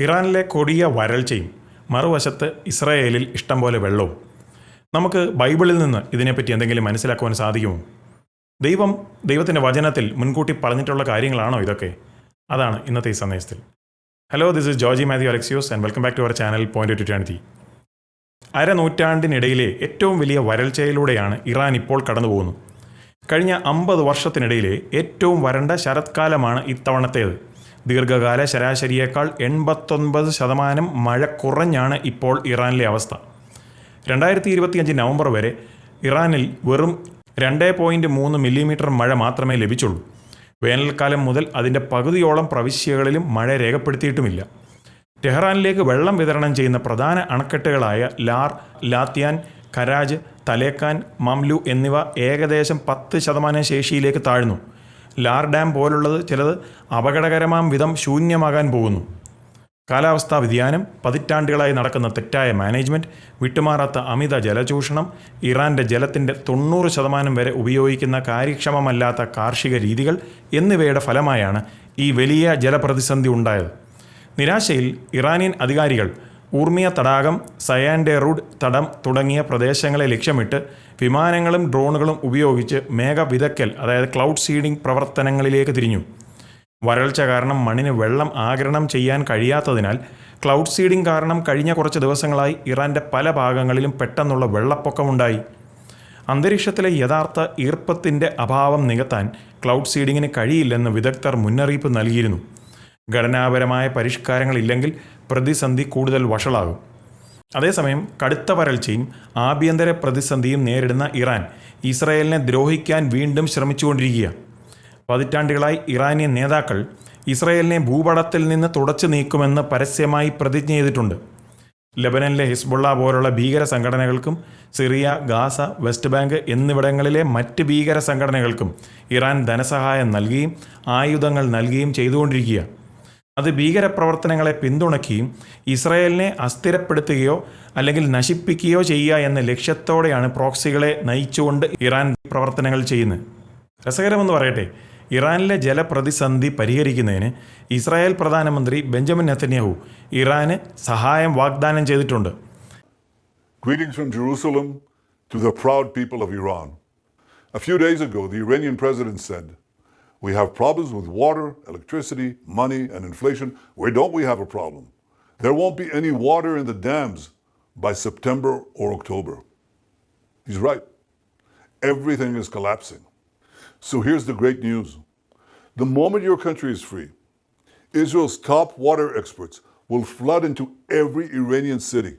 ഇറാനിലെ കൊടിയ വരൾച്ചയും മറുവശത്ത് ഇസ്രായേലിൽ ഇഷ്ടം പോലെ വെള്ളവും. നമുക്ക് ബൈബിളിൽ നിന്ന് ഇതിനെപ്പറ്റി എന്തെങ്കിലും മനസ്സിലാക്കുവാൻ സാധിക്കുമോ? ദൈവം ദൈവത്തിന്റെ വചനത്തിൽ മുൻകൂട്ടി പറഞ്ഞിട്ടുള്ള കാര്യങ്ങളാണോ ഇതൊക്കെ? അതാണ് ഇന്നത്തെ ഈ സന്ദേശത്തിൽ. Hello this is Georgy Mathew Alexios and welcome back to our channel point to അരനൂറ്റാണ്ടിനിടയിലെ ഏറ്റവും വലിയ വരൾച്ചയിലൂടെയാണ് ഇറാൻ ഇപ്പോൾ കടന്നു പോകുന്നത് കഴിഞ്ഞ അമ്പത് വർഷത്തിനിടയിലെ ഏറ്റവും വരണ്ട ശരത്കാലമാണ് ഇത്തവണത്തേത്. ദീർഘകാല ശരാശരിയേക്കാൾ എൺപത്തൊൻപത് ശതമാനം മഴ കുറഞ്ഞാണ് ഇപ്പോൾ ഇറാനിലെ അവസ്ഥ. രണ്ടായിരത്തി ഇരുപത്തിയഞ്ച് നവംബർ വരെ ഇറാനിൽ വെറും രണ്ട് പോയിന്റ് മൂന്ന് മില്ലിമീറ്റർ മഴ മാത്രമേ ലഭിച്ചുള്ളൂ. വേനൽക്കാലം മുതൽ അതിന്റെ പകുതിയോളം പ്രവിശ്യകളിലും മഴ രേഖപ്പെടുത്തിയിട്ടുമില്ല. ടെഹ്റാനിലേക്ക് വെള്ളം വിതരണം ചെയ്യുന്ന പ്രധാന അണക്കെട്ടുകളായ ലാർ ലാത്യാൻ കരാജ് തലേക്കാൻ മംലു എന്നിവ ഏകദേശം പത്ത് ശതമാനം ശേഷിയിലേക്ക് താഴ്ന്നു. ലാർ ഡാം പോലുള്ളത് ചിലത് അപകടകരമാം വിധം ശൂന്യമാകാൻ പോകുന്നു. കാലാവസ്ഥാ വ്യതിയാനം പതിറ്റാണ്ടുകളായി നടക്കുന്ന തെറ്റായ മാനേജ്മെന്റ് വിട്ടുമാറാത്ത അമിത ജലചൂഷണം ഇറാന്റെ ജലത്തിന്റെ തൊണ്ണൂറ് ശതമാനം വരെ ഉപയോഗിക്കുന്ന കാര്യക്ഷമമല്ലാത്ത കാർഷിക രീതികൾ എന്നിവയുടെ ഫലമായാണ് ഈ വലിയ ജലപ്രതിസന്ധി ഉണ്ടായത്. നിരാശയിൽ ഇറാനിയൻ അധികാരികൾ ഊർമിയ തടാകം സയാൻഡെറൂഡ് തടം തുടങ്ങിയ പ്രദേശങ്ങളെ ലക്ഷ്യമിട്ട് വിമാനങ്ങളും ഡ്രോണുകളും ഉപയോഗിച്ച് മേഘ വിതക്കൽ അതായത് ക്ലൗഡ് സീഡിംഗ് പ്രവർത്തനങ്ങളിലേക്ക് തിരിഞ്ഞു. വരൾച്ച കാരണം മണ്ണിന് വെള്ളം ആഗിരണം ചെയ്യാൻ കഴിയാത്തതിനാൽ ക്ലൗഡ് സീഡിംഗ് കാരണം കഴിഞ്ഞ കുറച്ച് ദിവസങ്ങളായി ഇറാന്റെ പല ഭാഗങ്ങളിലും പെട്ടെന്നുള്ള വെള്ളപ്പൊക്കമുണ്ടായി. അന്തരീക്ഷത്തിലെ യഥാർത്ഥ ഈർപ്പത്തിന്റെ അഭാവം നികത്താൻ ക്ലൗഡ് സീഡിങ്ങിന് കഴിയില്ലെന്ന് വിദഗ്ധർ മുന്നറിയിപ്പ് നൽകിയിരുന്നു. ഘടനാപരമായ പരിഷ്കാരങ്ങളില്ലെങ്കിൽ പ്രതിസന്ധി കൂടുതൽ വഷളാകും. അതേസമയം കടുത്ത വരൾച്ചയും ആഭ്യന്തര പ്രതിസന്ധിയും നേരിടുന്ന ഇറാൻ ഇസ്രായേലിനെ ദ്രോഹിക്കാൻ വീണ്ടും ശ്രമിച്ചുകൊണ്ടിരിക്കുകയാണ്. പതിറ്റാണ്ടുകളായി ഇറാനിയൻ നേതാക്കൾ ഇസ്രായേലിനെ ഭൂപടത്തിൽ നിന്ന് തുടച്ചു നീക്കുമെന്ന് പരസ്യമായി പ്രതിജ്ഞ ചെയ്തിട്ടുണ്ട്. ലബനനിലെ ഹിസ്ബുള്ള പോലുള്ള ഭീകര സംഘടനകൾക്കും സിറിയ ഗാസ വെസ്റ്റ് ബാങ്ക് എന്നിവിടങ്ങളിലെ മറ്റ് ഭീകര സംഘടനകൾക്കും ഇറാൻ ധനസഹായം നൽകുകയും ആയുധങ്ങൾ നൽകുകയും ചെയ്തുകൊണ്ടിരിക്കുക അത് ഭീകരപ്രവർത്തനങ്ങളെ പിന്തുണയ്ക്കുകയും ഇസ്രായേലിനെ അസ്ഥിരപ്പെടുത്തുകയോ അല്ലെങ്കിൽ നശിപ്പിക്കുകയോ ചെയ്യുക എന്ന ലക്ഷ്യത്തോടെയാണ് പ്രോക്സികളെ നയിച്ചുകൊണ്ട് ഇറാൻ പ്രവർത്തനങ്ങൾ ചെയ്യുന്നത് രസകരമെന്ന് പറയട്ടെ ഇറാനിലെ ജലപ്രതിസന്ധി പരിഹരിക്കുന്നതിന് ഇസ്രായേൽ പ്രധാനമന്ത്രി ബെഞ്ചമിൻ നെത്തന്യാഹു ഇറാന് സഹായം വാഗ്ദാനം ചെയ്തിട്ടുണ്ട് Greetings from Jerusalem to the proud people of Iran. A ago, We have problems with water, electricity, money, and inflation. Where don't we have a problem? There won't be any water in the dams by September or October. He's right. Everything is collapsing. So here's the great news. The moment your country is free, Israel's top water experts will flood into every Iranian city,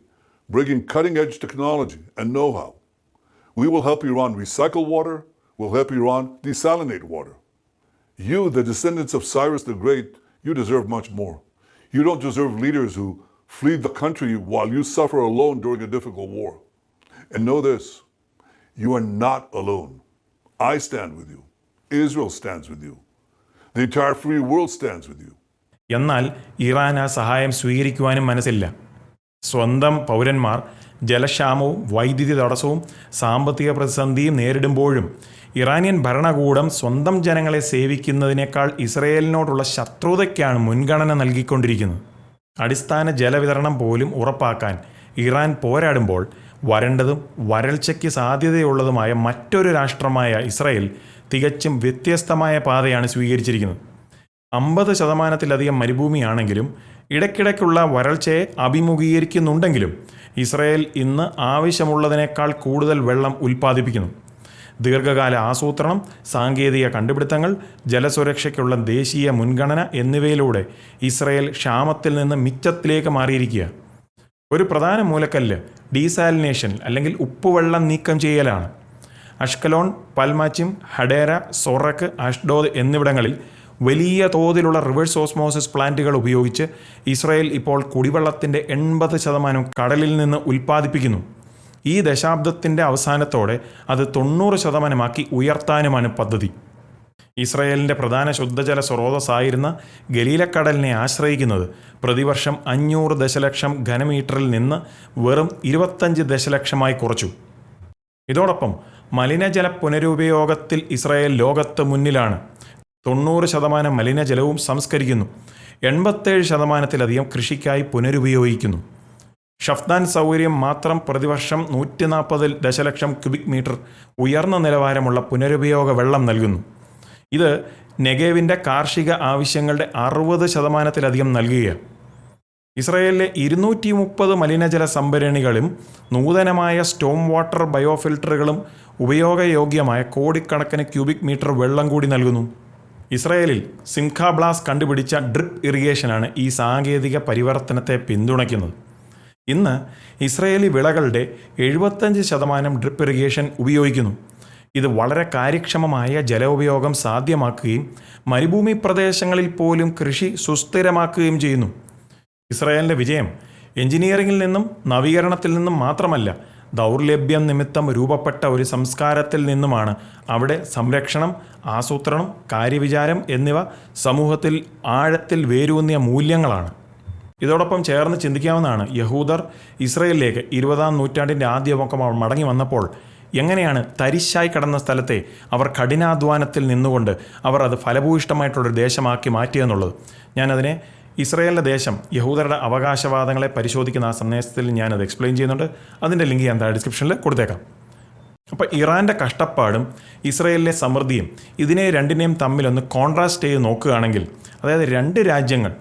bringing cutting edge technology and know how. We will help Iran recycle water, we'll help Iran desalinate water. You, the descendants of Cyrus the Great, you deserve much more. You don't deserve leaders who flee the country while you suffer alone during a difficult war. And know this you are not alone. I stand with you. Israel stands with you. The entire free world stands with you. എന്നാൽ Iran ആ സഹായം സ്വീകരിക്കുവാനും മനസ്സില്ല സ്വന്തം പൗരന്മാർ ജലക്ഷാമവും വൈദ്യുതി തടസ്സവും സാമ്പത്തിക പ്രതിസന്ധിയും നേരിടുമ്പോഴും ഇറാനിയൻ ഭരണകൂടം സ്വന്തം ജനങ്ങളെ സേവിക്കുന്നതിനേക്കാൾ ഇസ്രയേലിനോടുള്ള ശത്രുതയ്ക്കാണ് മുൻഗണന നൽകിക്കൊണ്ടിരിക്കുന്നത്. അടിസ്ഥാന ജലവിതരണം പോലും ഉറപ്പാക്കാൻ ഇറാൻ പോരാടുമ്പോൾ വരണ്ടതും വരൾച്ചയ്ക്ക് സാധ്യതയുള്ളതുമായ മറ്റൊരു രാഷ്ട്രമായ ഇസ്രയേൽ തികച്ചും വ്യത്യസ്തമായ പാതയാണ് സ്വീകരിച്ചിരിക്കുന്നത്. അമ്പത് ശതമാനത്തിലധികം മരുഭൂമിയാണെങ്കിലും ഇടയ്ക്കിടയ്ക്കുള്ള വരൾച്ചയെ അഭിമുഖീകരിക്കുന്നുണ്ടെങ്കിലും ഇസ്രയേൽ ഇന്ന് ആവശ്യമുള്ളതിനേക്കാൾ കൂടുതൽ വെള്ളം ഉൽപ്പാദിപ്പിക്കുന്നു. ദീർഘകാല ആസൂത്രണം സാങ്കേതിക കണ്ടുപിടുത്തങ്ങൾ ജലസുരക്ഷയ്ക്കുള്ള ദേശീയ മുൻഗണന എന്നിവയിലൂടെ ഇസ്രയേൽ ക്ഷാമത്തിൽ നിന്ന് മിച്ചത്തിലേക്ക് മാറിയിരിക്കുക. ഒരു പ്രധാന മൂലക്കല്ല് ഡീസാലിനേഷൻ അല്ലെങ്കിൽ ഉപ്പുവെള്ളം നീക്കം ചെയ്യലാണ്. അഷ്കലോൺ പൽമാച്ചിം ഹഡേര സൊറക്ക് അഷ്ഡോദ് എന്നിവിടങ്ങളിൽ വലിയ തോതിലുള്ള റിവേഴ്സ് ഓസ്മോസിസ് പ്ലാന്റുകൾ ഉപയോഗിച്ച് ഇസ്രയേൽ ഇപ്പോൾ കുടിവെള്ളത്തിന്റെ എൺപത് ശതമാനം കടലിൽ നിന്ന് ഉൽപ്പാദിപ്പിക്കുന്നു. ഈ ദശാബ്ദത്തിന്റെ അവസാനത്തോടെ അത് തൊണ്ണൂറ് ശതമാനമാക്കി ഉയർത്താനുമാണ് പദ്ധതി. ഇസ്രയേലിന്റെ പ്രധാന ശുദ്ധജല സ്രോതസ്സായിരുന്ന ഗലീലക്കടലിനെ ആശ്രയിക്കുന്നത് പ്രതിവർഷം അഞ്ഞൂറ് ദശലക്ഷം ഘനമീറ്ററിൽ നിന്ന് വെറും ഇരുപത്തഞ്ച് ദശലക്ഷമായി കുറച്ചു. ഇതോടൊപ്പം മലിനജല പുനരുപയോഗത്തിൽ ഇസ്രായേൽ ലോകത്ത് മുന്നിലാണ്. തൊണ്ണൂറ് ശതമാനം മലിനജലവും സംസ്കരിക്കുന്നു. എൺപത്തേഴ് ശതമാനത്തിലധികം കൃഷിക്കായി പുനരുപയോഗിക്കുന്നു. ഷഫ്ദാൻ സൗകര്യം മാത്രം പ്രതിവർഷം നൂറ്റി നാൽപ്പത് ദശലക്ഷം ക്യൂബിക് മീറ്റർ ഉയർന്ന നിലവാരമുള്ള പുനരുപയോഗ വെള്ളം നൽകുന്നു. ഇത് നെഗേവിന്റെ കാർഷിക ആവശ്യങ്ങളുടെ അറുപത് ശതമാനത്തിലധികം നൽകുകയാണ്. ഇസ്രയേലിലെ ഇരുന്നൂറ്റി മുപ്പത് മലിനജല സംഭരണികളും നൂതനമായ സ്റ്റോം വാട്ടർ ബയോഫിൽട്ടറുകളും ഉപയോഗയോഗ്യമായ കോടിക്കണക്കിന് ക്യൂബിക് മീറ്റർ വെള്ളം കൂടി നൽകുന്നു. ഇസ്രയേലിൽ സിംഖാബ്ലാസ് കണ്ടുപിടിച്ച ഡ്രിപ്പ് ഇറിഗേഷനാണ് ഈ സാങ്കേതിക പരിവർത്തനത്തെ പിന്തുണയ്ക്കുന്നത്. ഇന്ന് ഇസ്രയേലി വിളകളുടെ എഴുപത്തഞ്ച് ശതമാനം ഡ്രിപ്പ് ഇറിഗേഷൻ ഉപയോഗിക്കുന്നു. ഇത് വളരെ കാര്യക്ഷമമായ ജലോപയോഗം സാധ്യമാക്കുകയും മരുഭൂമി പ്രദേശങ്ങളിൽ പോലും കൃഷി സുസ്ഥിരമാക്കുകയും ചെയ്യുന്നു. ഇസ്രയേലിന്റെ വിജയം എഞ്ചിനീയറിംഗിൽ നിന്നും നവീകരണത്തിൽ നിന്നും മാത്രമല്ല ദൗർലഭ്യം നിമിത്തം രൂപപ്പെട്ട ഒരു സംസ്കാരത്തിൽ നിന്നുമാണ് അവിടെ സംരക്ഷണം ആസൂത്രണം കാര്യവിചാരം എന്നിവ സമൂഹത്തിൽ ആഴത്തിൽ വേരൂന്നിയ മൂല്യങ്ങളാണ്. ഇതോടൊപ്പം ചേർന്ന് ചിന്തിക്കാവുന്നതാണ് യഹൂദർ ഇസ്രയേലിലേക്ക് ഇരുപതാം നൂറ്റാണ്ടിന്റെ ആദ്യമൊക്കെ മടങ്ങി വന്നപ്പോൾ എങ്ങനെയാണ് തരിശായി കിടന്ന സ്ഥലത്തെ അവർ കഠിനാധ്വാനത്തിൽ നിന്നുകൊണ്ട് അവർ അത് ഫലഭൂയിഷ്ടമായിട്ടുള്ളൊരു ദേശമാക്കി മാറ്റിയെന്നുള്ളത് ഞാനതിനെ ഇസ്രയേലിന്റെ ദേശം യഹൂദരുടെ അവകാശവാദങ്ങളെ പരിശോധിക്കുന്ന ആ സന്ദേശത്തിൽ ഞാനത് എക്സ്പ്ലെയിൻ ചെയ്യുന്നുണ്ട്. അതിന്റെ ലിങ്ക് ഞാൻ താഴെ ഡിസ്ക്രിപ്ഷനിൽ കൊടുത്തേക്കാം. അപ്പോൾ ഇറാന്റെ കഷ്ടപ്പാടും ഇസ്രയേലിലെ സമൃദ്ധിയും ഇതിനെ രണ്ടിനെയും തമ്മിലൊന്ന് കോൺട്രാസ്റ്റ് ചെയ്ത് നോക്കുകയാണെങ്കിൽ അതായത് രണ്ട് രാജ്യങ്ങൾ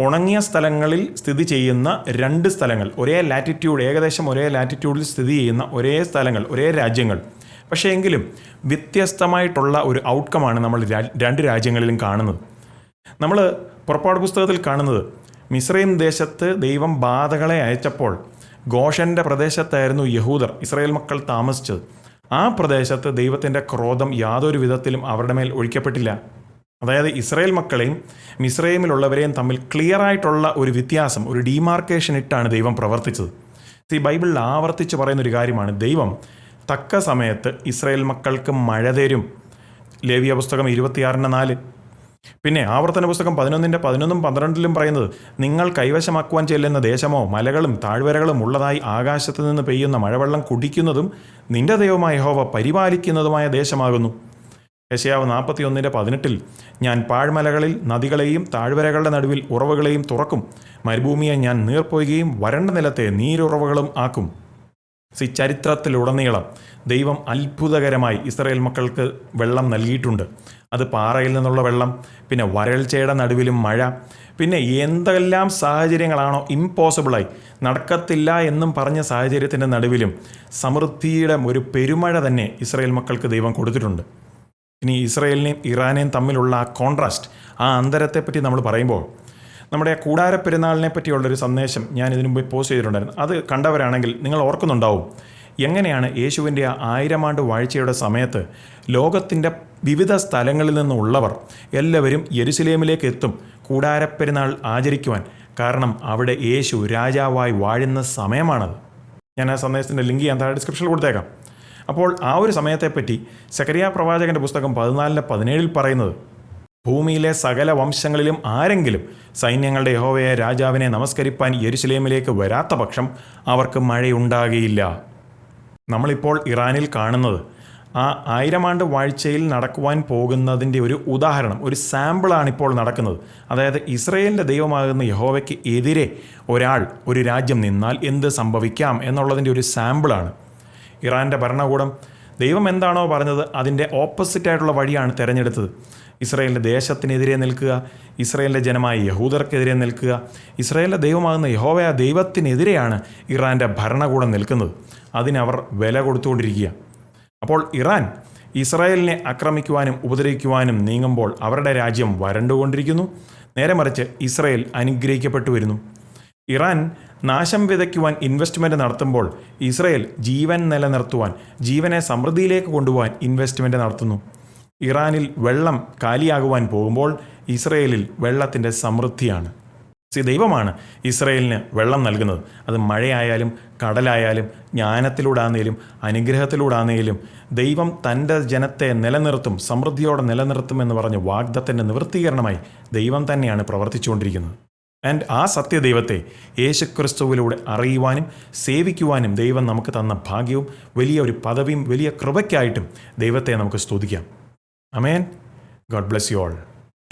ഉണങ്ങിയ സ്ഥലങ്ങളിൽ സ്ഥിതി ചെയ്യുന്ന രണ്ട് സ്ഥലങ്ങൾ. ഒരേ ലാറ്റിറ്റ്യൂഡ് ഏകദേശം ഒരേ ലാറ്റിറ്റ്യൂഡിൽ സ്ഥിതി ചെയ്യുന്ന ഒരേ സ്ഥലങ്ങൾ ഒരേ രാജ്യങ്ങൾ. പക്ഷേ എങ്കിലും വ്യത്യസ്തമായിട്ടുള്ള ഒരു ഔട്ട്കമാണ് നമ്മൾ രണ്ട് രാജ്യങ്ങളിലും കാണുന്നത്. നമ്മൾ പുറപ്പാട് പുസ്തകത്തിൽ കാണുന്നത് മിസ്രൈം ദേശത്ത് ദൈവം ബാധകളെ അയച്ചപ്പോൾ ഗോഷന്റെ പ്രദേശത്തായിരുന്നു യഹൂദർ ഇസ്രായേൽ മക്കൾ താമസിച്ചത്. ആ പ്രദേശത്ത് ദൈവത്തിന്റെ ക്രോധം യാതൊരു വിധത്തിലും അവരുടെ മേൽ ഒഴിക്കപ്പെട്ടില്ല. അതായത് ഇസ്രയേൽ മക്കളെയും മിസ്രൈമിലുള്ളവരെയും തമ്മിൽ ക്ലിയർ ആയിട്ടുള്ള ഒരു വ്യത്യാസം ഒരു ഡീമാർക്കേഷൻ ഇട്ടാണ് ദൈവം പ്രവർത്തിച്ചത്. ഈ ബൈബിളിൽ ആവർത്തിച്ച് പറയുന്ന ഒരു കാര്യമാണ് ദൈവം തക്ക സമയത്ത് ഇസ്രയേൽ മക്കൾക്ക് മഴ തരും. ലേവിയ പുസ്തകം ഇരുപത്തിയാറിന് നാല്. പിന്നെ ആവർത്തന പുസ്തകം പതിനൊന്നിന്റെ പതിനൊന്നും പന്ത്രണ്ടിലും പറയുന്നത് നിങ്ങൾ കൈവശമാക്കുവാൻ ചെല്ലുന്ന ദേശമോ മലകളും താഴ്വരകളും ഉള്ളതായി ആകാശത്ത് നിന്ന് പെയ്യുന്ന മഴവെള്ളം കുടിക്കുന്നതും നിന്റെ ദൈവമായ ഹോവ പരിപാലിക്കുന്നതുമായ ദേശമാകുന്നു. യശയാവ് നാൽപ്പത്തി ഒന്നിന്റെ പതിനെട്ടിൽ ഞാൻ പാഴ്മലകളിൽ നദികളെയും താഴ്വരകളുടെ നടുവിൽ ഉറവുകളെയും തുറക്കും. മരുഭൂമിയെ ഞാൻ നീർപ്പൊയ്കയും വരണ്ട നിലത്തെ നീരുറവുകളും ആക്കും. സി ചരിത്രത്തിലുടനീളം ദൈവം അത്ഭുതകരമായി ഇസ്രയേൽ മക്കൾക്ക് വെള്ളം നൽകിയിട്ടുണ്ട്. അത് പാറയിൽ നിന്നുള്ള വെള്ളം പിന്നെ വരൾച്ചയുടെ നടുവിലും മഴ പിന്നെ എന്തെല്ലാം സാഹചര്യങ്ങളാണോ ഇമ്പോസിബിളായി നടക്കത്തില്ല എന്നും പറഞ്ഞ സാഹചര്യത്തിന്റെ നടുവിലും സമൃദ്ധിയുടെ ഒരു പെരുമഴ തന്നെ ഇസ്രയേൽ മക്കൾക്ക് ദൈവം കൊടുത്തിട്ടുണ്ട്. ഇനി ഇസ്രയേലിനെയും ഇറാനെയും തമ്മിലുള്ള ആ കോൺട്രാസ്റ്റ് ആ അന്തരത്തെപ്പറ്റി നമ്മൾ പറയുമ്പോൾ നമ്മുടെ ആ കൂടാര പെരുന്നാളിനെ പറ്റിയുള്ളൊരു സന്ദേശം ഞാൻ ഇതിനു മുമ്പ് പോസ്റ്റ് ചെയ്തിട്ടുണ്ടായിരുന്നു. അത് കണ്ടവരാണെങ്കിൽ നിങ്ങൾ ഓർക്കുന്നുണ്ടാവും എങ്ങനെയാണ് യേശുവിന്റെ ആ ആയിരം ആണ്ട് വാഴ്ചയുടെ സമയത്ത് ലോകത്തിന്റെ വിവിധ സ്ഥലങ്ങളിൽ നിന്നുള്ളവർ എല്ലാവരും യെരുസലേമിലേക്ക് എത്തും കൂടാരപ്പെരുന്നാൾ ആചരിക്കുവാൻ. കാരണം അവിടെ യേശു രാജാവായി വാഴുന്ന സമയമാണത്. ഞാൻ ആ സന്ദേശത്തിന്റെ ലിങ്ക് ഞാൻ താഴെ ഡിസ്ക്രിപ്ഷനിൽ കൊടുത്തേക്കാം. അപ്പോൾ ആ ഒരു സമയത്തെപ്പറ്റി സക്കറിയ പ്രവാചകന്റെ പുസ്തകം പതിനാലിന് പതിനേഴിൽ പറയുന്നത് ഭൂമിയിലെ സകല വംശങ്ങളിലും ആരെങ്കിലും സൈന്യങ്ങളുടെ യഹോവയെ രാജാവിനെ നമസ്കരിപ്പാൻ യെരുസലേമിലേക്ക് വരാത്ത പക്ഷം അവർക്ക് മഴയുണ്ടാകുകയില്ല. നമ്മളിപ്പോൾ ഇറാനിൽ കാണുന്നത് ആ ആയിരം ആണ്ട് വാഴ്ചയിൽ നടക്കുവാൻ പോകുന്നതിന്റെ ഒരു ഉദാഹരണം ഒരു സാമ്പിളാണ് ഇപ്പോൾ നടക്കുന്നത്. അതായത് ഇസ്രയേലിന്റെ ദൈവമാകുന്ന യഹോവയ്ക്ക് എതിരെ ഒരാൾ ഒരു രാജ്യം നിന്നാൽ എന്ത് സംഭവിക്കാം എന്നുള്ളതിന്റെ ഒരു സാമ്പിളാണ്. ഇറാന്റെ ഭരണകൂടം. ദൈവം എന്താണോ പറഞ്ഞത് അതിന്റെ ഓപ്പോസിറ്റായിട്ടുള്ള വഴിയാണ് തിരഞ്ഞെടുത്തത്. ഇസ്രയേലിന്റെ ദേശത്തിനെതിരെ നിൽക്കുക ഇസ്രയേലിന്റെ ജനമായ യഹൂദർക്കെതിരെ നിൽക്കുക ഇസ്രയേലിന്റെ ദൈവമാകുന്ന യഹോവയ ദൈവത്തിനെതിരെയാണ് ഇറാന്റെ ഭരണകൂടം നിൽക്കുന്നത്. അതിനവർ വില കൊടുത്തുകൊണ്ടിരിക്കുക. അപ്പോൾ ഇറാൻ ഇസ്രായേലിനെ ആക്രമിക്കുവാനും ഉപദ്രവിക്കുവാനും നീങ്ങുമ്പോൾ അവരുടെ രാജ്യം വരണ്ടുകൊണ്ടിരിക്കുന്നു. നേരെ മറിച്ച് ഇസ്രയേൽ അനുഗ്രഹിക്കപ്പെട്ടു വരുന്നു ഇറാൻ നാശം വിതയ്ക്കുവാൻ ഇൻവെസ്റ്റ്മെന്റ് നടത്തുമ്പോൾ ഇസ്രയേൽ ജീവൻ നിലനിർത്തുവാൻ ജീവനെ സമൃദ്ധിയിലേക്ക് കൊണ്ടുപോകാൻ ഇൻവെസ്റ്റ്മെന്റ് നടത്തുന്നു. ഇറാനിൽ വെള്ളം കാലിയാകുവാൻ പോകുമ്പോൾ ഇസ്രയേലിൽ വെള്ളത്തിന്റെ സമൃദ്ധിയാണ്. ദൈവമാണ് ഇസ്രയേലിന് വെള്ളം നൽകുന്നത്. അത് മഴയായാലും കടലായാലും ജ്ഞാനത്തിലൂടാന്നേലും അനുഗ്രഹത്തിലൂടാന്നേലും ദൈവം തന്റെ ജനത്തെ നിലനിർത്തും സമൃദ്ധിയോടെ നിലനിർത്തും എന്ന് പറഞ്ഞ് വാഗ്ദത്തിന്റെ നിവൃത്തീകരണമായി ദൈവം തന്നെയാണ് പ്രവർത്തിച്ചുകൊണ്ടിരിക്കുന്നത്. ആൻഡ് ആ സത്യദൈവത്തെ യേശുക്രിസ്തുവിലൂടെ അറിയുവാനും സേവിക്കുവാനും ദൈവം നമുക്ക് തന്ന ഭാഗ്യവും വലിയ ഒരു പദവിയും വലിയ കൃപയ്ക്കായിട്ടും ദൈവത്തെ നമുക്ക് സ്തുതിക്കാം. Amen god bless you all